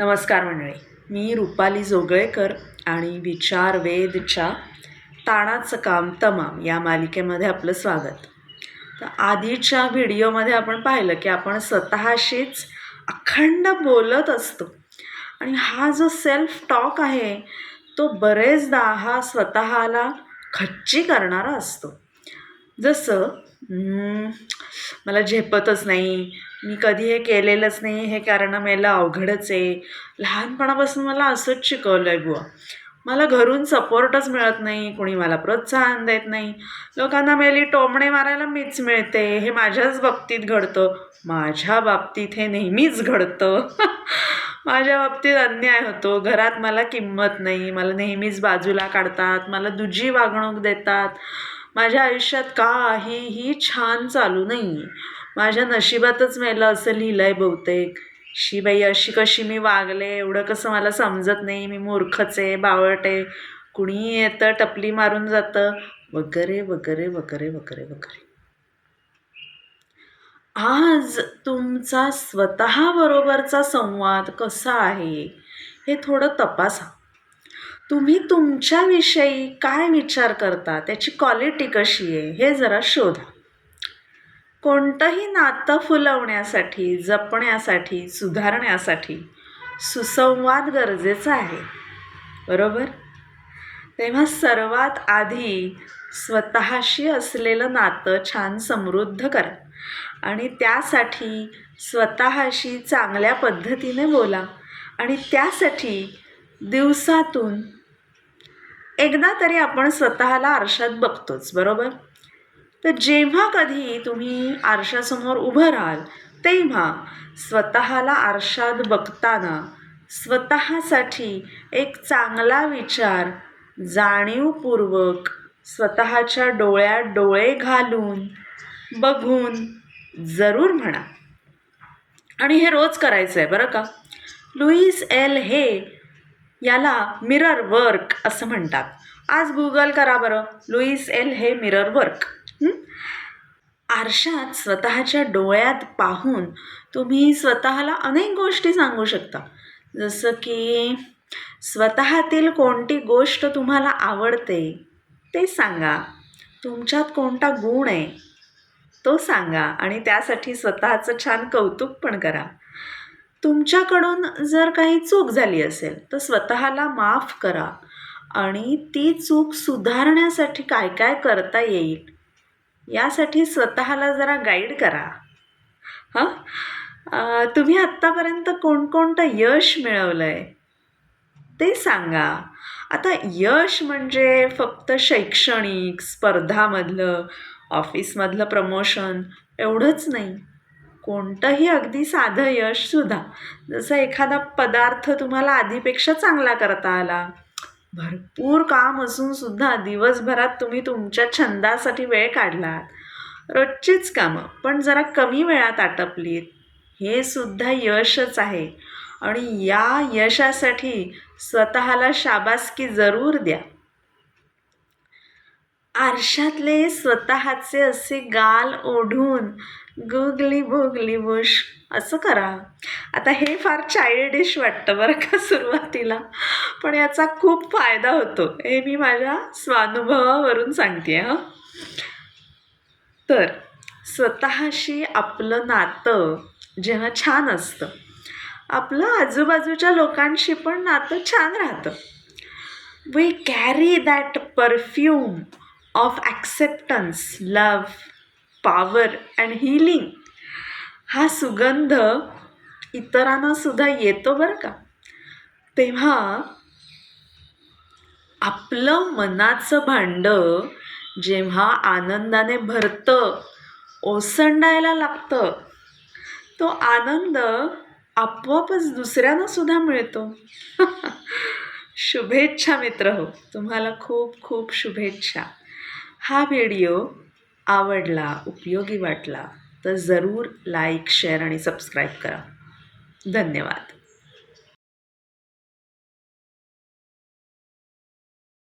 नमस्कार मंडळी. मी रुपाली जोगळेकर आणि विचार वेदच्या ताणाचं काम तमाम या मालिकेमध्ये आपलं स्वागत. तर आधीच्या व्हिडिओमध्ये आपण पाहिलं की आपण स्वतःशीच अखंड बोलत असतो. आणि हा जो सेल्फ टॉक आहे तो बरेचदा हा स्वतःला खच्ची करणारा असतो. जसं मला झेपतच नाही. मी कधी हे केलेलंच नाही. हे कारण मला अवघडच आहे. लहानपणापासून मला असंच शिकवलं आहे बुवा. मला घरून सपोर्टच मिळत नाही. कोणी मला प्रोत्साहन देत नाही. लोकांना मेली टोमणे मारायला मीच मिळते. हे माझ्याच बाबतीत घडतं. माझ्या बाबतीत हे नेहमीच घडतं. माझ्या बाबतीत अन्याय होतो. घरात मला किंमत नाही. मला नेहमीच बाजूला काढतात. मला दुजी वागणूक देतात. माझ्या आयुष्यात काहीही छान चालू नाही माझ्या नशिबातच मेलं असं लिहिलं आहे बहुतेक. शी बाई अशी कशी मी वागले? एवढं कसं मला समजत नाही. मी मूर्खच आहे बावट. आहे कुणीही येतं टपली मारून जातं. वगैरे वगैरे वगैरे वगैरे वगैरे. आज तुमचा स्वतःबरोबरचा संवाद कसा आहे? हे थोडं तपासा. तुम्ही तुमच्याविषयी काय विचार करता? त्याची क्वालिटी कशी आहे? हे जरा शोधा. कोणतंही नातं फुलवण्यासाठी जपण्यासाठी सुधारण्यासाठी सुसंवाद गरजेचा आहे. बरोबर? तेव्हा सर्वात आधी स्वतःशी असलेलं नातं छान समृद्ध करा आणि त्यासाठी स्वतःशी चांगल्या पद्धतीने बोला आणि त्यासाठी दिवसातून एकदा तरी आपण स्वतःला आरशात बघतोच बरोबर? तर जेव्हा कधी तुम्ही आरशासमोर उभं राहाल तेव्हा स्वतःला आरशात बघताना स्वतःसाठी एक चांगला विचार जाणीवपूर्वक स्वतःच्या डोळ्यात डोळे घालून बघून जरूर म्हणा. आणि हे रोज करायचं आहे बरं का? लुईस एल हे याला मिरर वर्क असं म्हणतात. आज गुगल करा बरं. Louise L Hay mirror work आरशात स्वतःच्या डोळ्यात पाहून तुम्ही स्वतःला अनेक गोष्टी सांगू शकता. जसं की स्वतःतील कोणती गोष्ट तुम्हाला आवडते ते सांगा. तुमच्यात कोणता गुण आहे तो सांगा आणि त्यासाठी स्वतःचं छान कौतुक पण करा. तुमच्याकडून जर काही चूक झाली असेल तर स्वतःला माफ करा आणि ती चूक सुधारण्यासाठी काय काय करता येईल यासाठी स्वतःला जरा गाईड करा. हां? तुम्ही आत्तापर्यंत कोणकोणतं यश मिळवलं आहे ते सांगा. आता यश म्हणजे फक्त शैक्षणिक स्पर्धामधलं ऑफिसमधलं प्रमोशन एवढंच नाही. कोणतंही अगदी साधं यशसुद्धा जसं एखादा पदार्थ तुम्हाला आधीपेक्षा चांगला करता आला. भरपूर काम असून सुद्धा दिवसभरात तुम्ही तुमच्या छंदासाठी वेळ काढलात. रोजचीच कामं पण जरा कमी वेळात आटपलीत. हे सुद्धा यशच आहे. आणि या यशासाठी स्वतःला शाबासकी जरूर द्या. आरशातले स्वतःचे असे गाल ओढून गुगली बुगली बुश असं करा. आता हे फार चाइल्डिश वाटतं बरं का सुरुवातीला. पण याचा खूप फायदा होतो. हे मी माझ्या स्वानुभवावरून सांगते हां. तर स्वतःशी आपलं नातं जेव्हा छान असतं आपलं आजूबाजूच्या लोकांशी पण नातं छान राहतं. We carry that perfume of acceptance love power and healing हा सुगंध इतरांना सुद्धा येतो बरं का? तेव्हा आपलं मनाचं भांडं जेव्हा आनंदाने भरतं ओसंडायला लागतं तो आनंद आपोआपच दुसऱ्यांना सुद्धा मिळतो. शुभेच्छा मित्र हो तुम्हाला खूप खूप शुभेच्छा. हा व्हिडिओ आवडला उपयोगी वाटला तर जरूर लाईक शेअर आणि सबस्क्राईब करा. धन्यवाद.